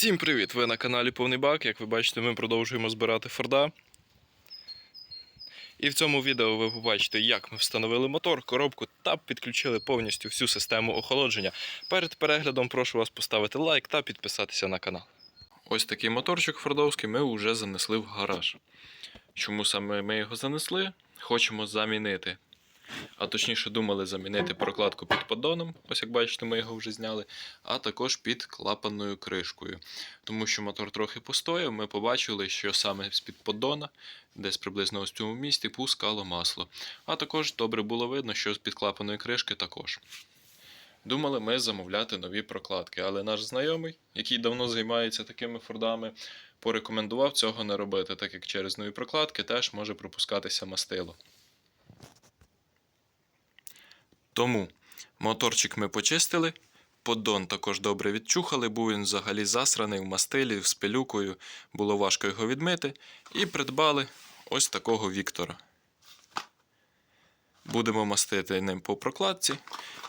Всім привіт! Ви на каналі Повний Бак. Як ви бачите, ми продовжуємо збирати Форда. І в цьому відео ви побачите, як ми встановили мотор, коробку та підключили повністю всю систему охолодження. Перед переглядом прошу вас поставити лайк та підписатися на канал. Ось такий моторчик фордовський ми вже занесли в гараж. Чому саме ми його занесли? Хочемо замінити. А точніше думали замінити прокладку під поддоном, ось як бачите, ми його вже зняли, а також під клапанною кришкою. Тому що мотор трохи постояв, ми побачили, що саме з-під поддона, десь приблизно ось в цьому місці, пускало масло. А також добре було видно, що з-під клапаної кришки також. Думали ми замовляти нові прокладки, але наш знайомий, який давно займається такими фордами, порекомендував цього не робити, так як через нові прокладки теж може пропускатися мастило. Тому моторчик ми почистили, поддон також добре відчухали, був він взагалі засраний в мастилі, з пилюкою, було важко його відмити. І придбали ось такого Віктора. Будемо мастити ним по прокладці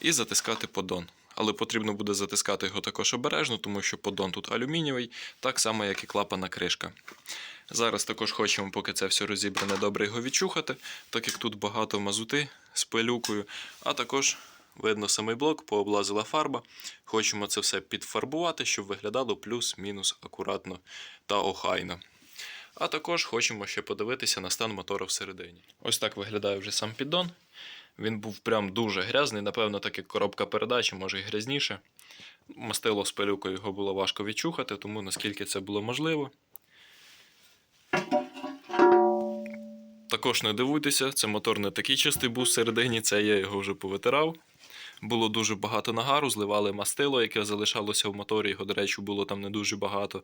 і затискати поддон. Але потрібно буде затискати його також обережно, тому що поддон тут алюмінієвий, так само, як і клапана кришка. Зараз також хочемо, поки це все розібране, добре його відчухати, так як тут багато мазути з пилюкою, а також видно самий блок, пооблазила фарба. Хочемо це все підфарбувати, щоб виглядало плюс-мінус акуратно та охайно. А також хочемо ще подивитися на стан мотора всередині. Ось так виглядає вже сам піддон. Він був прям дуже грязний, напевно, так як коробка передачі, може і грязніше. Мастило з пилюкою його було важко відчухати, тому наскільки це було можливо. Також не дивуйтеся, це мотор не такий чистий був всередині, це я його вже повитирав. Було дуже багато нагару, зливали мастило, яке залишалося в моторі, його, до речі, було там не дуже багато.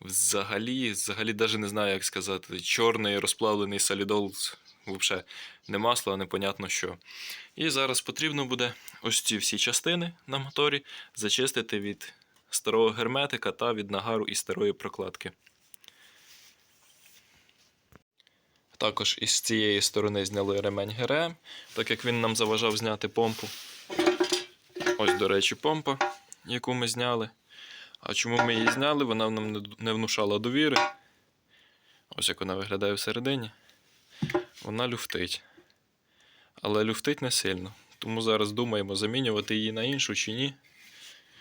Взагалі, взагалі, навіть не знаю, як сказати, чорний розплавлений солідол, взагалі не масло, а непонятно що. І зараз потрібно буде ось ці всі частини на моторі зачистити від старого герметика та від нагару і старої прокладки. Також із цієї сторони зняли ремень ГРМ, так як він нам заважав зняти помпу. Ось, до речі, помпа, яку ми зняли. А чому ми її зняли? Вона нам не- внушала довіри. Ось як вона виглядає всередині. Вона люфтить. Але люфтить не сильно. Тому зараз думаємо, замінювати її на іншу чи ні.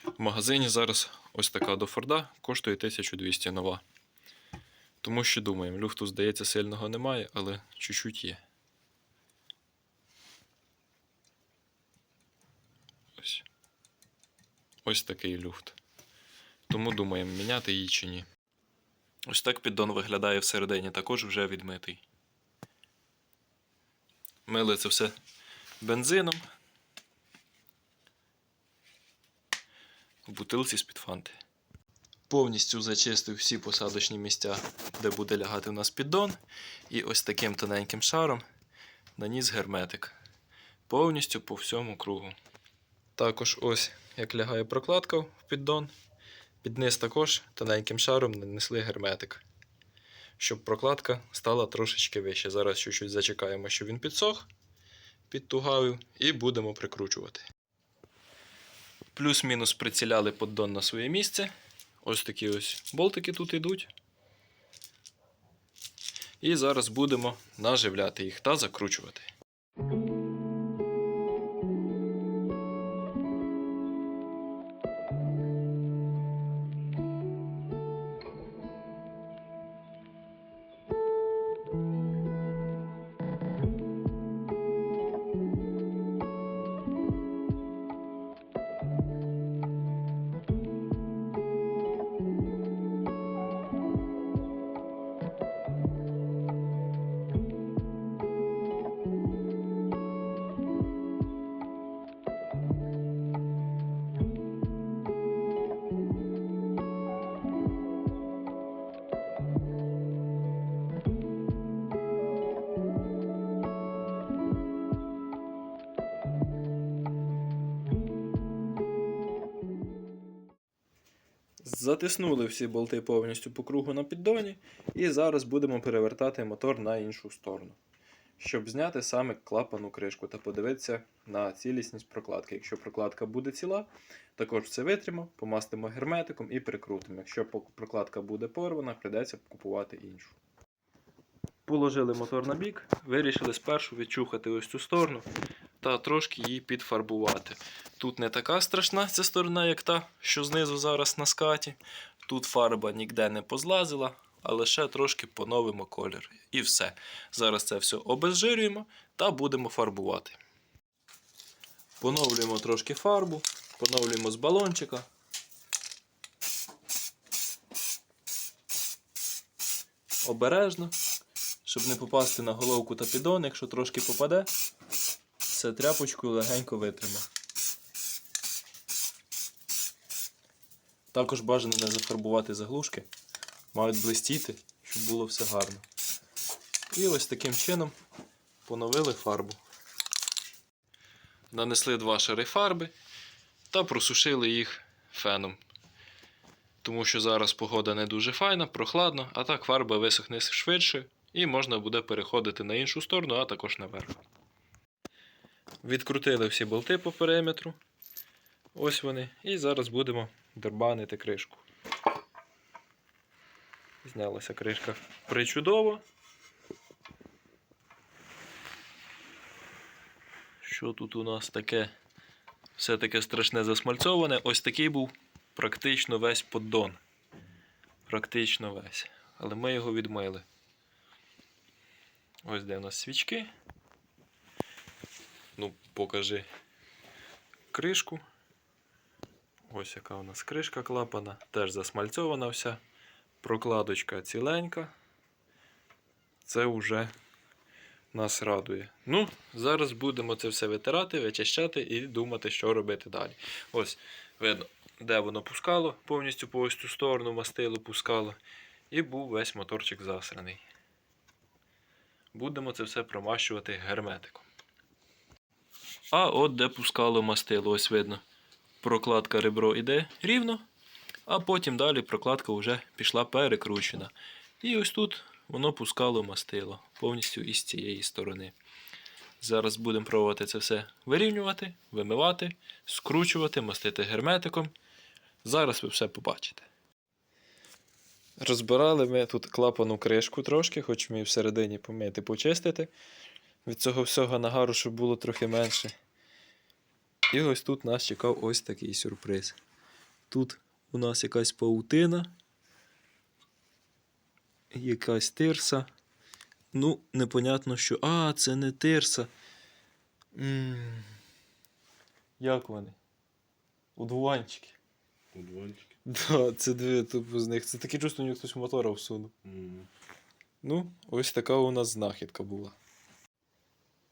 В магазині зараз ось така до Форда коштує 1200 нова. Тому що думаємо, люфту, здається, сильного немає, але чуть-чуть є. Ось. Ось такий люфт. Тому думаємо, міняти її чи ні. Ось так піддон виглядає всередині, також вже відмитий. Мили це все бензином. В бутилці з-під фанти. Повністю зачистив всі посадочні місця, де буде лягати у нас піддон. І ось таким тоненьким шаром наніс герметик. Повністю по всьому кругу. Також ось як лягає прокладка в піддон. Під низ також тоненьким шаром нанесли герметик. Щоб прокладка стала трошечки вище. Зараз чуть-чуть зачекаємо, щоб він підсох, підтугавив, і будемо прикручувати. Плюс-мінус приціляли поддон на своє місце. Ось такі ось болтики тут йдуть. І зараз будемо наживляти їх та закручувати. Затиснули всі болти повністю по кругу на піддоні, і зараз будемо перевертати мотор на іншу сторону. щоб зняти саме клапану кришку та подивитися на цілісність прокладки. Якщо прокладка буде ціла, також все витримо, помастимо герметиком і прикрутимо. Якщо прокладка буде порвана, прийдеться купувати іншу. Положили мотор на бік, вирішили спершу відчухати ось цю сторону та трошки її підфарбувати. Тут не така страшна ця сторона, як та, що знизу зараз на скаті. Тут фарба ніде не позлазила, а лише трошки поновимо колір. І все. Зараз це все обезжирюємо та будемо фарбувати. Поновлюємо трошки фарбу, поновлюємо з балончика. Обережно, щоб не попасти на головку та піддон, якщо трошки попаде, це тряпочкою легенько витримо. Також бажано не зафарбувати заглушки, мають блистіти, щоб було все гарно. І ось таким чином поновили фарбу. Нанесли два шари фарби та просушили їх феном. Тому що зараз погода не дуже файна, прохладно, а так фарба висохне швидше і можна буде переходити на іншу сторону, а також наверх. Відкрутили всі болти по периметру. Ось вони. І зараз будемо дербанити кришку. Знялася кришка причудово. Що тут у нас таке? Все таке страшне засмальцьоване. Ось такий був практично весь поддон. Практично весь. Але ми його відмили. Ось де у нас свічки. Покажи кришку. Ось яка у нас кришка клапана. Теж засмальцьована вся. Прокладочка ціленька. Це вже нас радує. Ну, зараз будемо це все витирати, вичищати і думати, що робити далі. Ось, видно, де воно пускало, повністю по ось цю сторону мастило пускало. І був весь моторчик засраний. Будемо це все промащувати герметиком. А от де пускало мастило, ось видно. Прокладка ребро йде рівно, а потім далі прокладка вже пішла перекручена. І ось тут воно пускало мастило повністю із цієї сторони. Зараз будемо пробувати це все вирівнювати, вимивати, скручувати, мастити герметиком. Зараз ви все побачите. Розбирали ми тут клапану кришку трошки, хочемо її всередині помити, почистити. Від цього всього нагару, щоб було трохи менше. І ось тут нас чекав ось такий сюрприз. Тут у нас якась паутина, якась тирса. Ну, непонятно, що. А, це не тирса. м Як вони? Удуванчики. Удвончики. Да, це дві тупо з них. Це таке чувство, ніби хтось мотора всунув. Ну, ось така у нас знахідка була.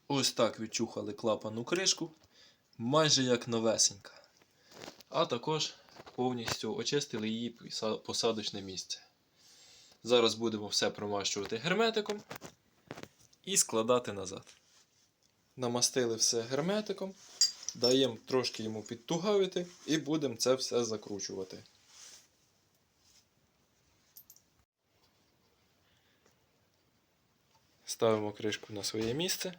Ось так відчухали клапану кришку, майже як новесенька. А також повністю очистили її посадочне місце. Зараз будемо все промащувати герметиком і складати назад. Намастили все герметиком, даємо трошки йому підтугавити і будемо це все закручувати. Ставимо кришку на своє місце.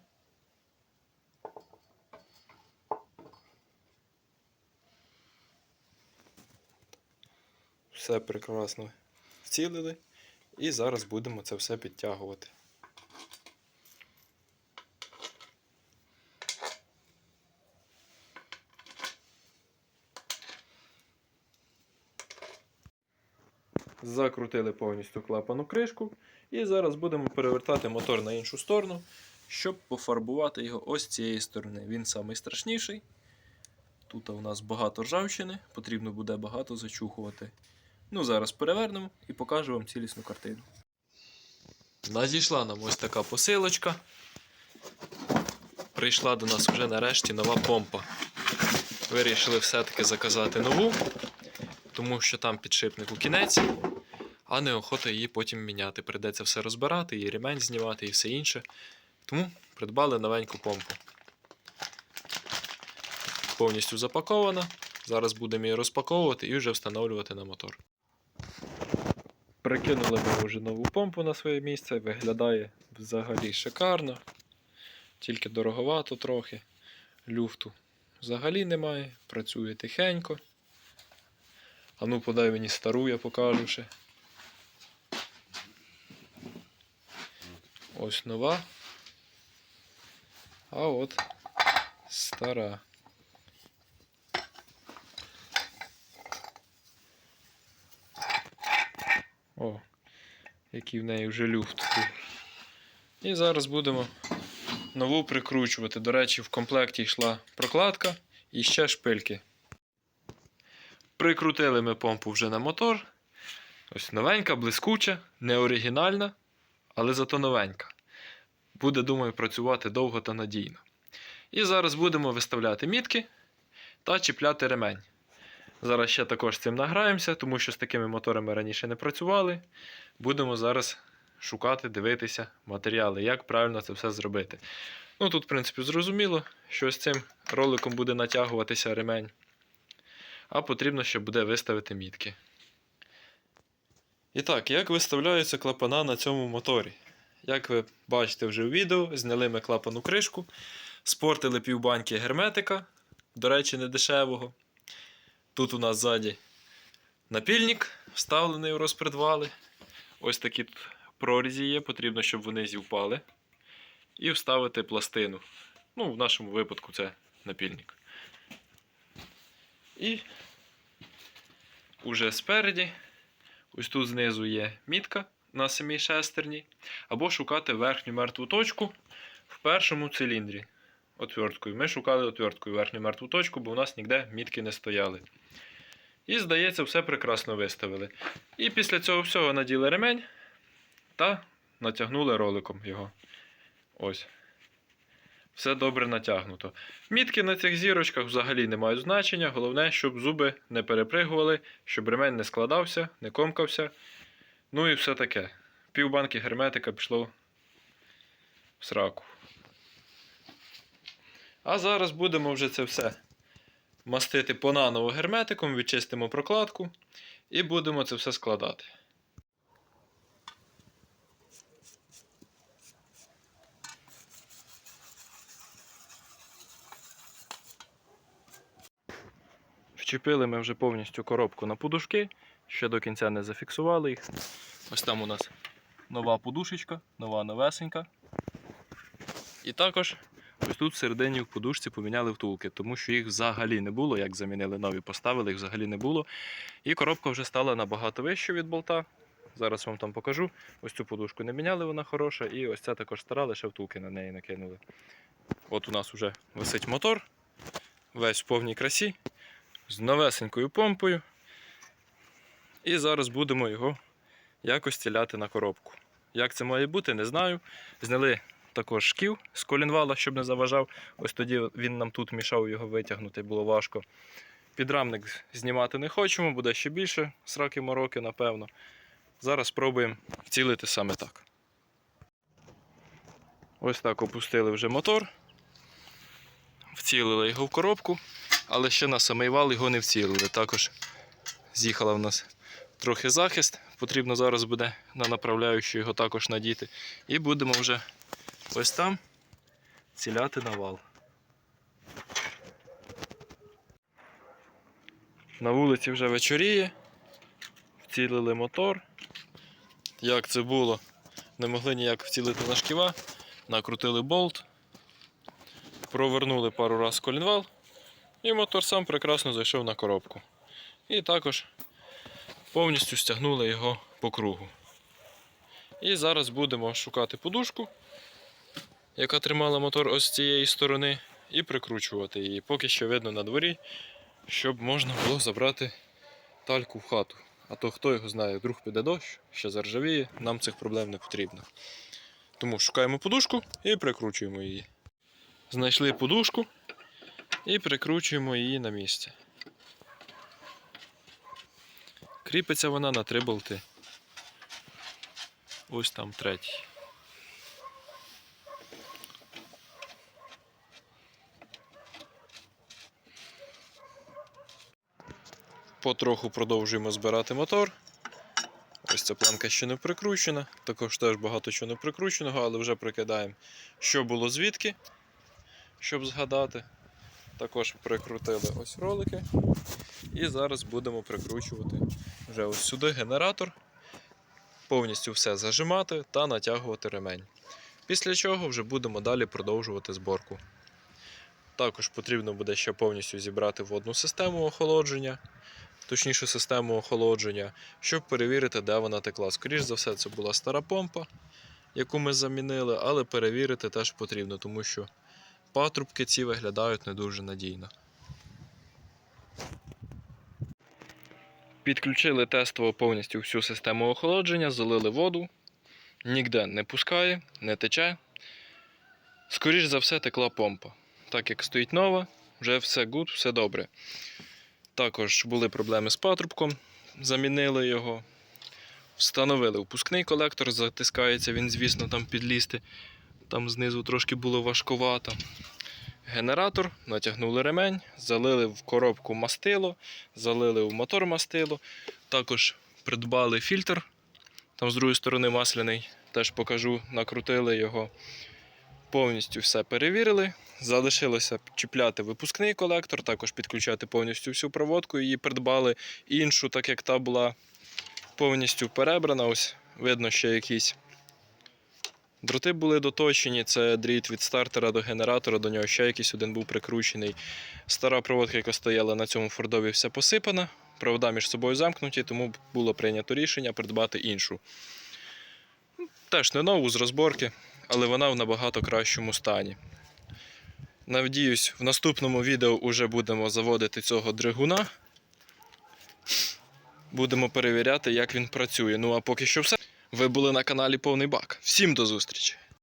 Все прекрасно вцілили. І зараз будемо це все підтягувати. Закрутили повністю клапану кришку. І зараз будемо перевертати мотор на іншу сторону, щоб пофарбувати його ось цієї сторони. Він самий страшніший. Тут у нас багато ржавчини, потрібно буде багато зачухувати. Ну, зараз перевернемо і покажу вам цілісну картину. Надійшла нам ось така посилочка. Прийшла до нас вже нарешті нова помпа. Вирішили все-таки заказати нову, тому що там підшипнику кінець, а неохота її потім міняти. Придеться все розбирати, і ремень знімати, і все інше. Тому придбали новеньку помпу. Повністю запакована. Зараз будемо її розпаковувати і вже встановлювати на мотор. Прикинули ми вже нову помпу на своє місце, виглядає взагалі шикарно. тільки дороговато трохи. Люфту взагалі немає, працює тихенько. А ну подай мені стару, я покажу ще. Ось нова. А от стара. О, який в неї вже люфт. І зараз будемо нову прикручувати. До речі, в комплекті йшла прокладка і ще шпильки. Прикрутили ми помпу вже на мотор. Ось новенька, блискуча, не оригінальна, але зато новенька. Буде, думаю, працювати довго та надійно. І зараз будемо виставляти мітки та чіпляти ремень. Зараз ще також цим награємося, тому що з такими моторами раніше не працювали. Будемо зараз шукати, дивитися матеріали, як правильно це все зробити. Ну тут, в принципі, зрозуміло, що з цим роликом буде натягуватися ремень. А потрібно ще буде виставити мітки. І так, як виставляються клапана на цьому моторі? Як ви бачите вже в відео, зняли ми клапану кришку, спортили півбаньки герметика, до речі, не дешевого. Тут у нас ззаді напільник, вставлений у розпредвали. Ось такі прорізі є, потрібно, щоб вони зівпали. І вставити пластину. Ну, в нашому випадку це напільник. І уже спереді, ось тут знизу є мітка на самій шестерні. Або шукати верхню мертву точку в першому циліндрі отверткою. Ми шукали отверткою верхню мертву точку, бо у нас ніде мітки не стояли. І, здається, все прекрасно виставили. І після цього всього наділи ремень та натягнули роликом його. Ось. Все добре натягнуто. Мітки на цих зірочках взагалі не мають значення. Головне, щоб зуби не перепригували, щоб ремень не складався, не комкався. Ну і все таке. Півбанки герметика пішло в сраку. А зараз будемо вже це все мастити понаново герметиком, відчистимо прокладку і будемо це все складати. Вчепили ми вже повністю коробку на подушки, ще до кінця не зафіксували їх. Ось там у нас нова подушечка, нова новесенька. І також ось тут всередині в подушці поміняли втулки, тому що їх взагалі не було, як замінили нові, поставили, їх взагалі не було. І коробка вже стала набагато вищою від болта. Зараз вам там покажу. Ось цю подушку не міняли, вона хороша, і ось ця також стара, лише втулки на неї накинули. От у нас вже висить мотор, весь в повній красі, з новесенькою помпою. І зараз будемо його якось ціляти на коробку. Як це має бути, не знаю. Зняли також шків з колінвала, щоб не заважав. Ось тоді він нам тут мішав його витягнути, було важко. Підрамник знімати не хочемо, буде ще більше сраки мороки, напевно. Зараз спробуємо вцілити саме так. Ось так опустили вже мотор. Вцілили його в коробку, але ще на самий вал його не вцілили. Також з'їхала в нас трохи захист. Потрібно зараз буде на направляючу його також надіти. І будемо вже ось там ціляти на вал. На вулиці вже вечоріє. Вцілили мотор. Як це було? Не могли ніяк вцілити на шківа. Накрутили болт. Провернули пару разів колінвал. І мотор сам прекрасно зайшов на коробку. І також повністю стягнули його по кругу. І зараз будемо шукати подушку, яка тримала мотор ось з цієї сторони, і прикручувати її. Поки що видно на дворі, щоб можна було забрати тальку в хату. А то хто його знає, вдруг піде дощ, ще заржавіє, нам цих проблем не потрібно. Тому шукаємо подушку і прикручуємо її. Знайшли подушку і прикручуємо її на місце. Кріпиться вона на три болти. Ось там третій. Потроху продовжуємо збирати мотор. Ось ця планка ще не прикручена. Також теж багато чого не прикрученого, але вже прикидаємо, що було звідки, щоб згадати. Також прикрутили ось ролики. І зараз будемо прикручувати вже ось сюди генератор, повністю все зажимати та натягувати ремень. Після чого вже будемо далі продовжувати зборку. Також потрібно буде ще повністю зібрати водну систему охолодження, точніше систему охолодження, щоб перевірити, де вона текла. Скоріше за все, це була стара помпа, яку ми замінили, але перевірити теж потрібно, тому що патрубки ці виглядають не дуже надійно. Підключили тестово повністю всю систему охолодження, залили воду, ніде не пускає, не тече. Скоріше за все, текла помпа. Так як стоїть нова, вже все гуд, все добре. Також були проблеми з патрубком, замінили його. Встановили впускний колектор, затискається він, звісно, там підлізти. Там знизу трошки було важкувато. Генератор, натягнули ремень, залили в коробку мастило, залили в мотор мастило. Також придбали фільтр, там з другої сторони масляний, теж покажу, накрутили його. Повністю все перевірили. Залишилося чіпляти випускний колектор, також підключати повністю всю проводку. Її придбали іншу, так як та була повністю перебрана. Ось видно, ще якісь дроти були доточені. Це дріт від стартера до генератора, до нього ще якийсь один був прикручений. Стара проводка, яка стояла на цьому фордові, вся посипана. Провода між собою замкнуті, тому було прийнято рішення придбати іншу. Теж не нову з розборки, але вона в набагато кращому стані. Надіюсь, в наступному відео вже будемо заводити цього дригуна. Будемо перевіряти, як він працює. Ну а поки що все. Ви були на каналі Повний Бак. Всім до зустрічі!